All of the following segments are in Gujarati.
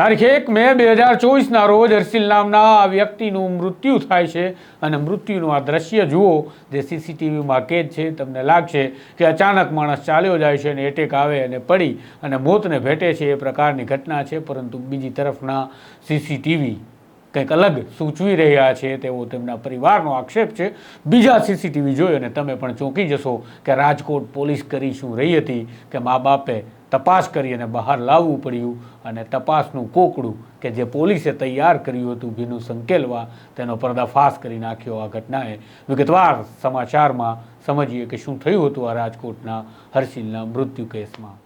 તારીખ એક મે બે હજાર ચોવીસના રોજ હર્ષિલ નામના આ વ્યક્તિનું મૃત્યુ થાય છે. અને મૃત્યુનું આ દ્રશ્ય જુઓ, જે સીસીટીવીમાં કેદ છે. તમને લાગશે કે અચાનક માણસ ચાલ્યો જાય છે અને એટેક આવે અને પડી અને મોતને ભેટે છે એ પ્રકારની ઘટના છે. પરંતુ બીજી તરફના સીસીટીવી કંઈક અલગ સૂચવી રહ્યા છે તેવો તેમના પરિવારનો આક્ષેપ છે. બીજા સીસીટીવી જોઈ અને તમે પણ ચોંકી જશો કે રાજકોટ પોલીસ કરી શું રહી હતી કે મા બાપે તપાસ કરી અને બહાર લાવવું પડ્યું અને તપાસનું કોકડું કે જે પોલીસે તૈયાર કર્યું હતું ભીનું સંકેલવા તેનો પર્દાફાશ કરી નાખ્યો આ ઘટનાએ. વિગતવાર સમાચારમાં સમજીએ કે શું થયું હતું આ રાજકોટના હર્ષિલના મૃત્યુ કેસમાં.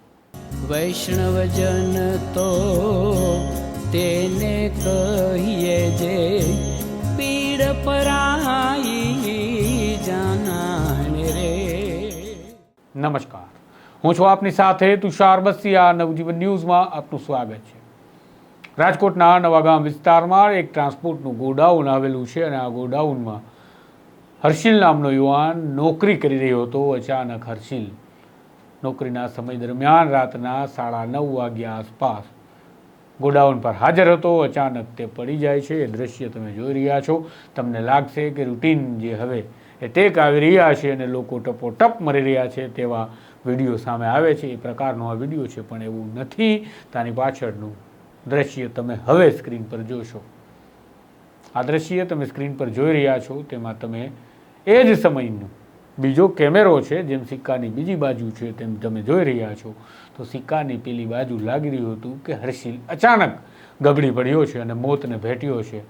વૈષ્ણવજન તો તેને કહીએ જે પીડ પરાઈ જાના રે. નમસ્કાર. હું છું આપની સાથે તુષાર બસિયા. નવજીવન ન્યૂઝમાં આપનું સ્વાગત છે. રાજકોટના નવાગામ વિસ્તારમાં એક ટ્રાન્સપોર્ટનું ગોડાઉન આવેલું છે અને આ ગોડાઉનમાં હર્ષિલ નામનો યુવાન નોકરી કરી રહ્યો હતો. અચાનક હર્ષિલ નોકરીના સમય દરમિયાન રાતના સાડા નવ વાગ્યા આસપાસ ગોડાઉન પર હાજર હતો. અચાનક તે પડી જાય છે. એ દ્રશ્ય તમે જોઈ રહ્યા છો. તમને લાગશે કે રૂટીન જે હવે એ ટેક આવી રહ્યા છે અને લોકો ટપોટપ મરી રહ્યા છે તેવા વીડિયો સામે આવે છે, એ પ્રકારનો આ વીડિયો છે, પણ એવું નથી. તાની પાછળનું દ્રશ્ય તમે હવે સ્ક્રીન પર જોશો. આ દ્રશ્ય તમે સ્ક્રીન પર જોઈ રહ્યા છો, તેમાં તમે એ જ સમયનું બીજો કેમેરો છે, જેમ સિક્કાની બીજી બાજુ છે, તેમ તમે જોઈ રહ્યા છો. તો સિક્કાની પેલી બાજુ લાગી રહ્યું હતું કે હર્ષિલ અચાનક ગબડી પડ્યો છે અને મોતને ભેટ્યો છે.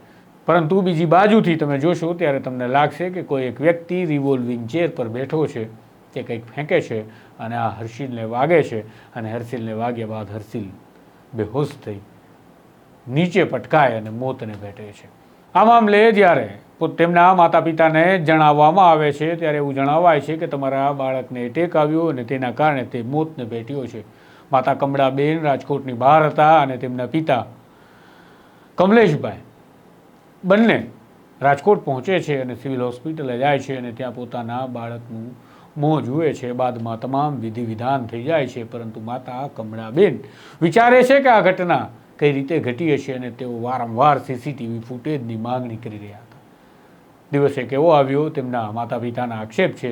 પરંતુ બીજી બાજુથી તમે જોશો, ત્યારે તમને લાગશે કે કોઈ એક વ્યક્તિ રિવોલ્વિંગ ચેર પર બેઠો છે. તે કંઈક ફેંકે છે અને આ હર્ષિલને વાગે છે અને હર્ષિલને વાગ્યા બાદ હર્ષિલ બેહોશ થઈ નીચે પટકાય અને મોતને ભેટે છે. આ મામલે જ્યારે તેમના માતા પિતાને જણાવવામાં આવે છે, ત્યારે એવું જણાવાય છે કે તમારા બાળકને ટેક આવ્યો અને તેના કારણે તે મોતને ભેટ્યો છે. માતા કમળાબેન રાજકોટની બહાર હતા અને તેમના પિતા કમલેશભાઈ બંને રાજકોટ પહોંચે છે અને સિવિલ હોસ્પિટલે જાય છે અને ત્યાં પોતાના બાળકનું મોં જુએ છે, બાદમાં તમામ વિધિ વિધાન થઈ જાય છે, પરંતુ માતા કમળાબેન વિચારે છે કે આ ઘટના કઈ રીતે ઘટી હશે અને તેઓ વારંવાર સીસીટીવી ફૂટેજની માંગણી કરી રહ્યા હતા. દિવસે કેવો આવ્યો તેમના માતા પિતાના આક્ષેપ છે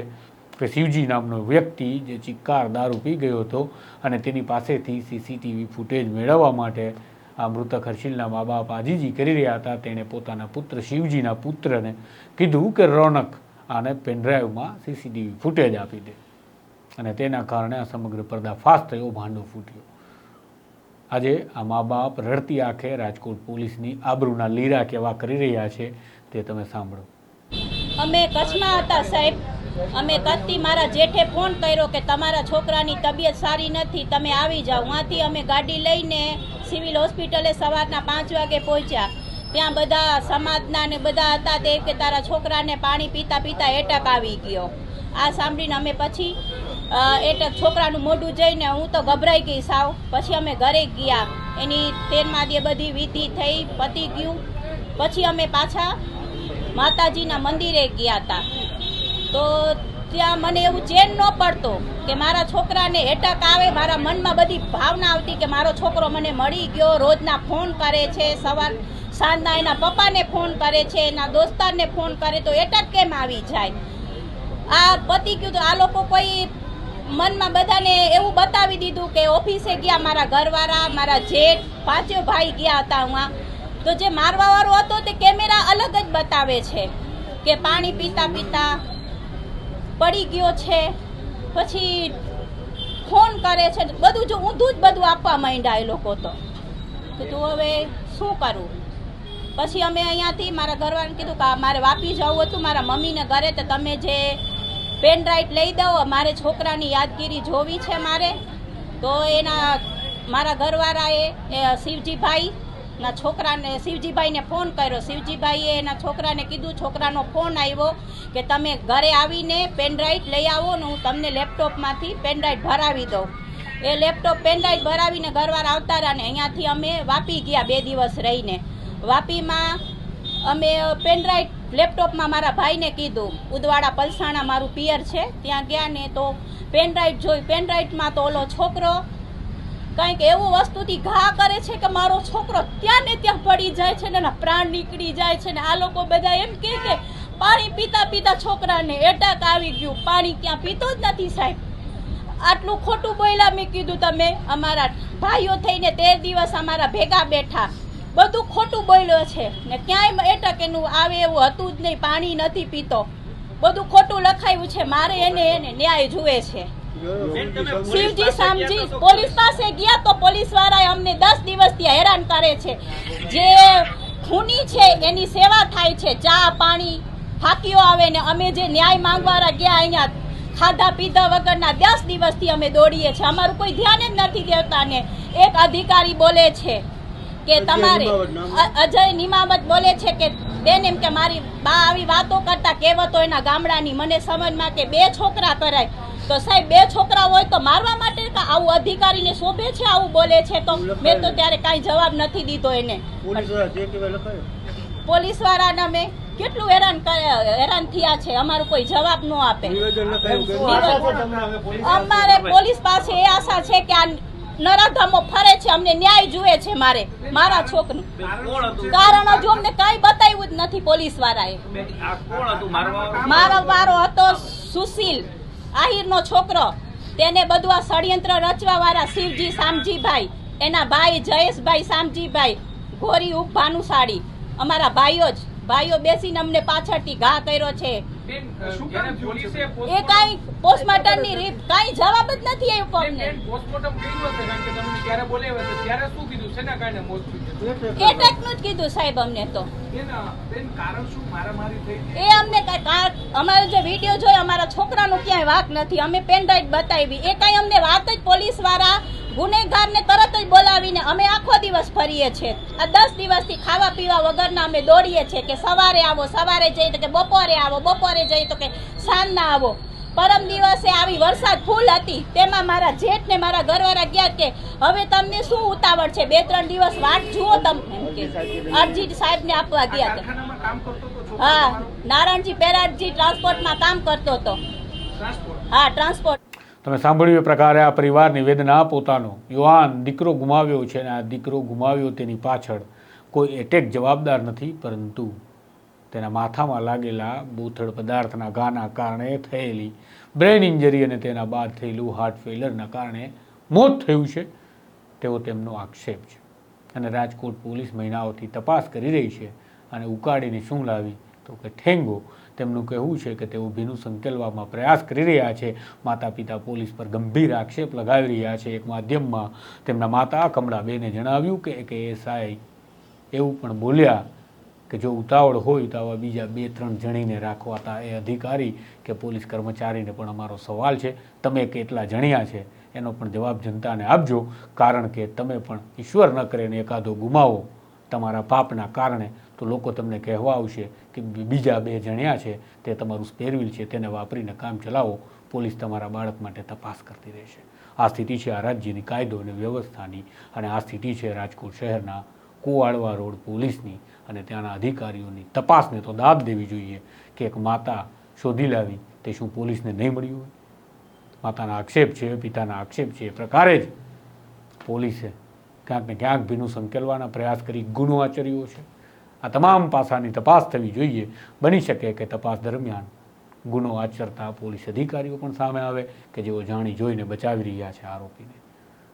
કે શિવજી નામનો વ્યક્તિ જે ચિક્કાર દારૂ પી ગયો હતો અને તેની પાસેથી સીસીટીવી ફૂટેજ મેળવવા માટે આ મૃતક હર્ષિલના મા બાપ આજીજી કરી રહ્યા હતા, તેણે પોતાના પુત્ર શિવજીના પુત્રને કીધું કે, રોનક આને પેનડ્રાઈવમાં સીસીટીવી ફૂટેજ આપી દે. અને તેના કારણે આ સમગ્ર પર્દાફાશ થયો, ભાંડો ફૂટ્યો. આજે આ મા બાપ રડતી આંખે રાજકોટ પોલીસની આબરૂના લીરા કેવા કરી રહ્યા છે તે તમે સાંભળો. અમે કચ્છમાં હતા સાહેબ. અમે કચ્છથી મારા જેઠે ફોન કર્યો કે તમારા છોકરાની તબિયત સારી નથી, તમે આવી જાઓ. ત્યાંથી અમે ગાડી લઈને સિવિલ હોસ્પિટલે સવારના પાંચ વાગે પહોંચ્યા. ત્યાં બધા સમાજના ને બધા હતા તે કે તારા છોકરાને પાણી પીતા પીતા એટક આવી ગયો. આ સાંભળીને અમે પછી એટક છોકરાનું મોઢું જઈને હું તો ગભરાઈ ગઈ સાવ. પછી અમે ઘરે ગયા. એની તેરમાં દે બધી વિધિ થઈ, પતી ગયું. પછી અમે પાછા માતાજીના મંદિરે ગયા હતા તો ત્યાં મને એવું ચેન ન પડતો કે મારા છોકરાને એટક આવે, મારા મનમાં બધી ભાવના આવતી કે મારો છોકરો મને મળી ગયો, રોજના ફોન કરે છે, સવાર સાંજના એના પપ્પાને ફોન કરે છે, એના દોસ્તારને ફોન કરે, તો એટક કેમ આવી જાય? આ પતિ તો આ લોકો કોઈ મનમાં બધાને એવું બતાવી દીધું કે ઓફિસે ગયા મારા ઘરવાળા, મારા જેઠ, પાંચે ભાઈ ગયા હતા હું તો જે મારવાવાળો હતો તે કેમેરા અલગ જ બતાવે છે કે પાણી પીતા પીતા પડી ગયો છે, પછી ફોન કરે છે, બધું જો ઊંધું જ બધું આપવા માંડ્યા એ લોકો તો. કીધું હવે શું કરું? પછી અમે અહીંયાથી મારા ઘરવાળાને કીધું કે મારે વાપી જવું હતું, મારા મમ્મીને ઘરે, તો તમે જે પેન ડ્રાઈવ લઈ દો, મારે છોકરાની યાદગીરી જોવી છે મારે. તો એના મારા ઘરવાળાએ શિવજીભાઈ ના છોકરાને, શિવજીભાઈને ફોન કર્યો. શિવજીભાઈએ એના છોકરાને કીધું, છોકરાનો ફોન આવ્યો કે તમે ઘરે આવીને પેનડ્રાઈવ લઈ આવો ને હું તમને લેપટોપમાંથી પેનડ્રાઈવ ભરાવી દઉં. એ લેપટોપ પેનડ્રાઈવ ભરાવીને ઘરવાળા આવતા રહ્યા ને અહીંયાથી અમે વાપી ગયા બે દિવસ રહીને. વાપીમાં અમે પેનડ્રાઈવ લેપટોપમાં મારા ભાઈને કીધું, ઉદવાડા પલસાણા મારું પિયર છે, ત્યાં ગયા ને તો પેનડ્રાઈવ જોઈ, પેનડ્રાઈવમાં તો ઓલો છોકરો કંઈક એવું વસ્તુથી ઘા કરે છે કે મારો છોકરો ત્યાં ને ત્યાં પડી જાય છે ને એના પ્રાણ નીકળી જાય છે ને આ લોકો બધા એમ કહે કે પાણી પીતા પીતા છોકરાને એટેક આવી ગયું, પાણી ક્યાં પીતો જ નથી સાહેબ. આટલું ખોટું બોલ્યા મેં કીધું તમે અમારા ભાઈઓ થઈને તેર દિવસ અમારા ભેગા બેઠા. બધું ખોટું બોલ્યો છે. ને ક્યાંય એટક એનું આવે એવું હતું જ નહીં, પાણી નથી પીતો. બધું ખોટું લખાયું છે, મારે એને એને ન્યાય જુએ છે. શિવજી શામજી પોલીસ પાસે ગયા તો પોલીસ વાળાએ અમને દસ દિવસથી હેરાન કરે છે. જે ખૂની છે, એની સેવા થાય છે, ચા, પાણી ફાકીઓ આવે ને અમે જે ન્યાય માંગવાળા ગયા અહીંયા ખાધા પીધા વગરના દસ દિવસથી અમે દોડીએ છીએ. અમારું કોઈ ધ્યાન જ નથી દેતા ને એક અધિકારી બોલે છે કે તમારે અજય નિમામત બોલે છે કે બેન એમ કે મારી બા આવી વાતો કરતા કહેવતો એના ગામડાની મને સમજમાં કે બે છોકરા કરાય. તો સાહેબ બે છોકરા હોય તો મારવા માટે આવું અધિકારીને શોભે છે આવું બોલે છે? તો મેં તો ત્યારે કાંઈ જવાબ નથી દીધો એને. પોલીસ વાળાને મેં કેટલું હેરાન હેરાન થયા છે અમારું કોઈ જવાબ ન આપે. અમારે પોલીસ પાસે એ આશા છે કે આ નરાધમો ફરે છે અમને ન્યાય જુએ છે મારે મારા છોકરું કારણ હજુ અમને કઈ બતાવ્યું જ નથી પોલીસ વાળાએ મારો વારો હતો? સુશીલ આહિરનો છોકરો. તેને બધું આ ષડયંત્ર રચવા વાળા શિવજી શામજીભાઈ એના ભાઈ જયેશભાઈ શામજીભાઈ ગોરી ઉપ ભાનુશાળી. અમારા ભાઈઓ જ ભાઈઓ બેસીને અમને પાછળથી ઘા કર્યો છે. એ કઈ પોસ્ટમોર્ટમ- પોસ્ટમોર્ટમની રીત કાંઈ જવાબ જ નથી આવ્યો અમને પોસ્ટમોર્ટમ કર્યું હશે કારણ કે તમને ત્યારે બોલાવ્યા હતા. ત્યારે શું કીધું? શેના કારણે મોત થયું છે? જ કીધું સાહેબ અમને તો? એ અમને અમારો જે વીડિયો જોયો અમારા છોકરાનું ક્યાંય વાક નથી. અમે પેનડ્રાઈવ બતાવી. એ કાંઈ અમને વાત જ પોલીસવાળા ગુનેગારને તરત જ બોલાવીને અમે આખો દિવસ ફરીએ છીએ. આ દસ દિવસથી ખાવા પીવા વગરના અમે દોડીએ છીએ કે સવારે આવો સવારે જઈએ તો કે બપોરે આવો બપોરે જઈએ તો કે સાંજના આવો. પરમ દિવસે આવી વરસાદ ફૂલ હતી. તેમાં મારા જેઠ ને મારા ઘરવાળા ગયા કે હવે તમને શું ઉતાવળ છે? બે ત્રણ દિવસ વાટ જુઓ તમે. અરજીત સાહેબને આપવા ગયા હતા. હા? નારાયણજી પેરાજી ટ્રાન્સપોર્ટમાં કામ કરતો હતો. હા ટ્રાન્સપોર્ટ. તમે સાંભળ્યું એ પ્રકારે આ પરિવારની વેદના પોતાનો. યુવાન દીકરો ગુમાવ્યો છે અને આ દીકરો ગુમાવ્યો તેની પાછળ કોઈ એટેક જવાબદાર નથી, પરંતુ તેના માથામાં લાગેલા બોથડ પદાર્થના ઘાના કારણે થયેલી બ્રેન ઇન્જરી અને તેના બાદ થયેલું હાર્ટ ફેલરના કારણે મોત થયું છે, તેવો તેમનો આક્ષેપ છે. અને રાજકોટ પોલીસ મહિનાઓથી તપાસ કરી રહી છે અને ઉકાળીને શું લાવી? તો કે ઠેંગો તેમનું કહેવું છે કે તેઓ ભીનું સંકેલવામાં પ્રયાસ કરી રહ્યા છે. માતા પિતા પોલીસ પર ગંભીર આક્ષેપ લગાવી રહ્યા છે. એક માધ્યમમાં તેમના માતા કમળાબેને જણાવ્યું કે એક એએસઆઈ એવું પણ બોલ્યા કે જો ઉતાવળ હોય તો આવા બીજા બે ત્રણ જણીને રાખવાતા એ અધિકારી કે પોલીસ કર્મચારીને પણ અમારો સવાલ છે. તમે કેટલા જણ્યા છે? એનો પણ જવાબ જનતાને આપજો. કારણ કે તમે પણ ઈશ્વર ન કરે ને એકાદો ગુમાવો. તમારા પાપના કારણે તો લોકો તમને કહેવા આવશે કે બીજા બે જણ્યા છે, તે તમારું સ્પેરવીલ છે, તેને વાપરીને કામ ચલાવો, પોલીસ તમારા બાળક માટે તપાસ કરતી રહેશે. આ સ્થિતિ છે આ રાજ્યની કાયદો અને વ્યવસ્થાની અને આ સ્થિતિ છે રાજકોટ શહેરના કુવાડવા રોડ પોલીસની અને ત્યાંના અધિકારીઓની તપાસને તો દાદ દેવી જોઈએ કે એક માતા શોધી લાવી તે શું પોલીસને નહીં મળ્યું હોય? માતાના આક્ષેપ છે, પિતાના આક્ષેપ છે, એ પ્રકારે જ પોલીસે ક્યાંક ને ક્યાંક ભીનું સંકેલવાના પ્રયાસ કરી ગુનો આચર્યો છે. આ તમામ પાસાની તપાસ થવી જોઈએ. બની શકે કે તપાસ દરમિયાન ગુનો આચરતા પોલીસ અધિકારીઓ પણ સામે આવે કે જેઓ જાણી જોઈને બચાવી રહ્યા છે આરોપીને.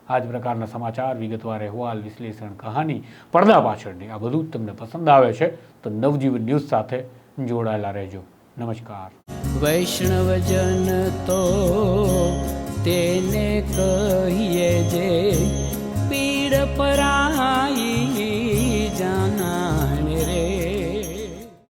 આ જ પ્રકારના સમાચાર વિગતવાર અહેવાલ, વિશ્લેષણ, કહાની, પડદા પાછળની આ બધું જ તમને પસંદ આવે છે તો નવજીવન ન્યૂઝ સાથે જોડાયેલા રહેજો. નમસ્કાર. વૈષ્ણવજન તો તેને કહીએ જે પીડ પરાઈ